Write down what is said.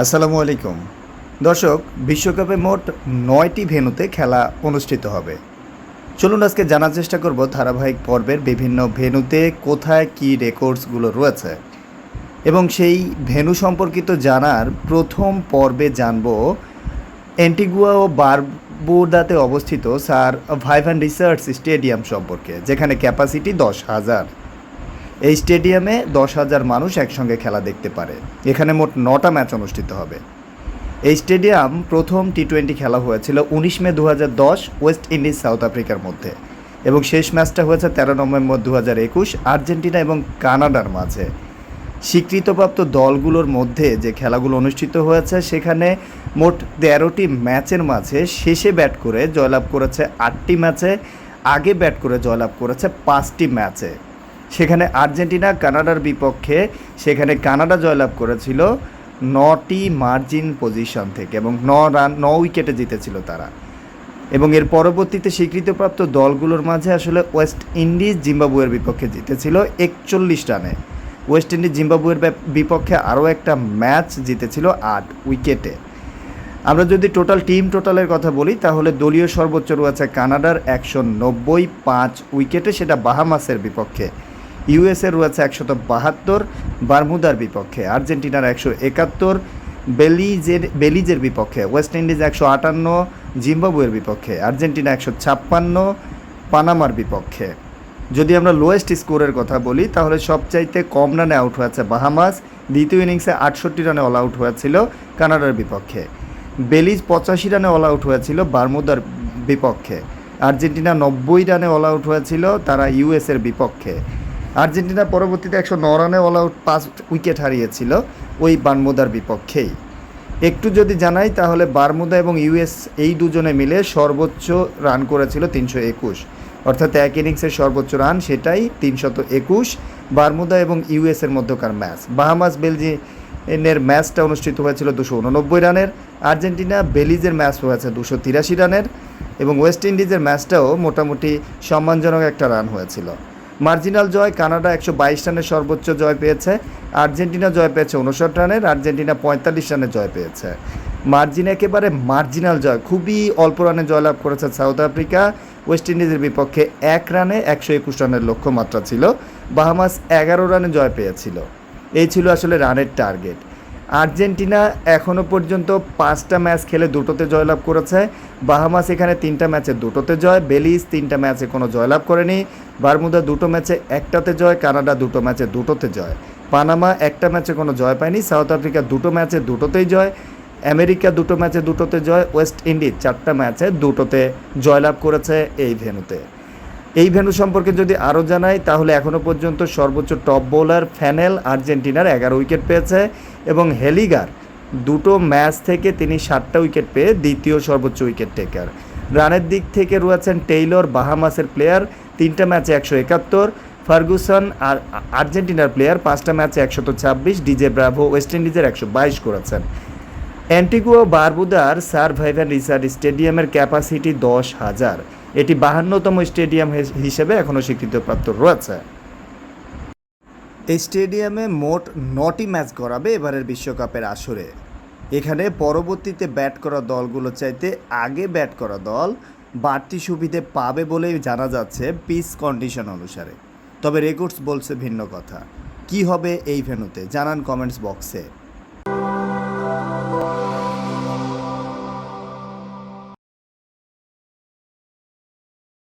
আসসালামু আলাইকুম। দর্শক, বিশ্বকাপে মোট নয়টি ভেন্যুতে খেলা অনুষ্ঠিত হবে। চলুন আজকে জানার চেষ্টা করব ধারাবাহিক পর্বের বিভিন্ন ভেন্যুতে কোথায় কি রেকর্ডসগুলো রয়েছে। এবং সেই ভেন্যু সম্পর্কিত জানার প্রথম পর্বে জানব অ্যান্টিগুয়া ও বারবুদাতে অবস্থিত স্যার ভাইভান রিসার্চ স্টেডিয়াম সম্পর্কে, যেখানে ক্যাপাসিটি দশ হাজার। এই স্টেডিয়ামে দশ হাজার মানুষ একসঙ্গে খেলা দেখতে পারে। এখানে মোট নটা ম্যাচ অনুষ্ঠিত হবে। এই স্টেডিয়াম প্রথম টি টোয়েন্টি খেলা হয়েছিল উনিশ মে দু দশ ওয়েস্ট ইন্ডিজ সাউথ আফ্রিকার মধ্যে এবং শেষ ম্যাচটা হয়েছে তেরো নভেম্বর দু হাজার একুশ আর্জেন্টিনা এবং কানাডার মাঝে। স্বীকৃতপ্রাপ্ত দলগুলোর মধ্যে যে খেলাগুলো অনুষ্ঠিত হয়েছে, সেখানে মোট তেরোটি ম্যাচের মাঝে শেষে ব্যাট করে জয়লাভ করেছে আটটি ম্যাচে, আগে ব্যাট করে জয়লাভ করেছে পাঁচটি ম্যাচে। সেখানে আর্জেন্টিনা কানাডার বিপক্ষে সেখানে কানাডা জয়লাভ করেছিল নটি মার্জিন পজিশন থেকে এবং ন রান, ন উইকেটে জিতেছিল তারা। এবং এর পরবর্তীতে স্বীকৃতিপ্রাপ্ত দলগুলোর মাঝে আসলে ওয়েস্ট ইন্ডিজ জিম্বাবুয়ের বিপক্ষে জিতেছিল একচল্লিশ রানে। ওয়েস্ট ইন্ডিজ জিম্বাবুয়ের বিপক্ষে আরও একটা ম্যাচ জিতেছিল আট উইকেটে। আমরা যদি টোটাল টিম টোটালের কথা বলি, তাহলে দলীয় সর্বোচ্চ রয়েছে কানাডার একশো নব্বই পাঁচ উইকেটে, সেটা বাহামাসের বিপক্ষে। ইউএসএ রয়েছে একশত বাহাত্তর, বারমুদার বিপক্ষে, আর্জেন্টিনার একশো একাত্তর, বেলিজের বেলিজের বিপক্ষে, ওয়েস্ট ইন্ডিজ একশো আটান্ন, জিম্বাবুয়ের বিপক্ষে, আর্জেন্টিনা একশো ছাপ্পান্ন, পানামার বিপক্ষে। যদি আমরা লোয়েস্ট স্কোরের কথা বলি, তাহলে সবচাইতে কম রানে আউট হয়েছে বাহামাস, দ্বিতীয় ইনিংসে আটষট্টি রানে অল আউট হয়েছিল কানাডার বিপক্ষে। বেলিজ পঁচাশি রানে অল আউট হয়েছিল বারমুদার বিপক্ষে। আর্জেন্টিনা নব্বই রানে অল আউট হয়েছিল, তারা ইউএসের বিপক্ষে। আর্জেন্টিনা পরবর্তীতে একশো ন রানে অল আউট পাঁচ উইকেট হারিয়েছিল ওই বারমুদার বিপক্ষেই। একটু যদি জানাই তাহলে বারমুদা এবং ইউএস এই দুজনে মিলে সর্বোচ্চ রান করেছিল তিনশো একুশ। অর্থাৎ এক ইনিংসের সর্বোচ্চ রান সেটাই তিনশত একুশ বারমুদা এবং ইউএসের মধ্যকার ম্যাচ বাহামাস বেলজিয়ামের ম্যাচটা অনুষ্ঠিত হয়েছিল দুশো উননব্বই রানের, আর্জেন্টিনা বেলিজের ম্যাচ হয়েছে দুশো তিরাশি রানের এবং ওয়েস্ট ইন্ডিজের ম্যাচটাও মোটামুটি সম্মানজনক একটা রান হয়েছিল। মার্জিনাল জয়, কানাডা একশো বাইশ রানের সর্বোচ্চ জয় পেয়েছে, আর্জেন্টিনা জয় পেয়েছে উনষাট রানের, আর্জেন্টিনা পঁয়তাল্লিশ রানে জয় পেয়েছে। মার্জিন একেবারে মার্জিনাল জয়, খুবই অল্প রানে জয়লাভ করেছে সাউথ আফ্রিকা, ওয়েস্ট ইন্ডিজের বিপক্ষে এক রানে একশো একুশ রানের লক্ষ্যমাত্রা ছিল, বাহামাস এগারো রানে জয় পেয়েছিল। এই ছিল আসলে রানের টার্গেট। আর্জেন্টিনা এখনও পর্যন্ত পাঁচটা ম্যাচ খেলে দুটোতে জয়লাভ করেছে। বাহামাস এখানে তিনটা ম্যাচে দুটোতে জয়। বেলিজ তিনটা ম্যাচে কোনো জয়লাভ করেনি। বারমুদা দুটো ম্যাচে একটাতে জয়। কানাডা দুটো ম্যাচে দুটোতে জয়। পানামা একটা ম্যাচে কোনো জয় পায়নি। সাউথ আফ্রিকা দুটো ম্যাচে দুটোতেই জয়। আমেরিকা দুটো ম্যাচে দুটোতে জয়। ওয়েস্ট ইন্ডিজ চারটা ম্যাচে দুটোতে জয়লাভ করেছে এই ভেন্যুতে এই ভেন্যু সম্পর্কে যদি আরও জানাই, তাহলে এখনও পর্যন্ত সর্বোচ্চ টপ বোলার ফ্যানেল আর্জেন্টিনার এগারো উইকেট পেয়েছে। এবং হেলিগার দুটো ম্যাচ থেকে তিনি সাতটা উইকেট পেয়ে দ্বিতীয় সর্বোচ্চ উইকেট টেকার। রানের দিক থেকে রয়েছেন টেইলর বাহামাসের প্লেয়ার, তিনটা ম্যাচে একশো একাত্তর, ফার্গুসন আর আর্জেন্টিনার প্লেয়ার, পাঁচটা ম্যাচে একশত ছাব্বিশ, ডিজে ব্রাভো ওয়েস্ট ইন্ডিজের একশো বাইশ করেছেন। অ্যান্টিগুয়া বারবুদার স্যার ভাইভান রিসার্চ স্টেডিয়ামের ক্যাপাসিটি দশ হাজার। এটি বাহান্নতম স্টেডিয়াম হিসেবে এখনও স্বীকৃতিপ্রাপ্ত রয়েছে। এই স্টেডিয়ামে মোট নটি ম্যাচ গড়াবে এবারের বিশ্বকাপের আসরে। এখানে পরবর্তীতে ব্যাট করা দলগুলো চাইতে আগে ব্যাট করা দল বাড়তি সুবিধে পাবে বলেই জানা যাচ্ছে পিচ কন্ডিশন অনুসারে। তবে রেকর্ডস বলছে ভিন্ন কথা। কি হবে এই ভেন্যুতে? জানান কমেন্টস বক্সে।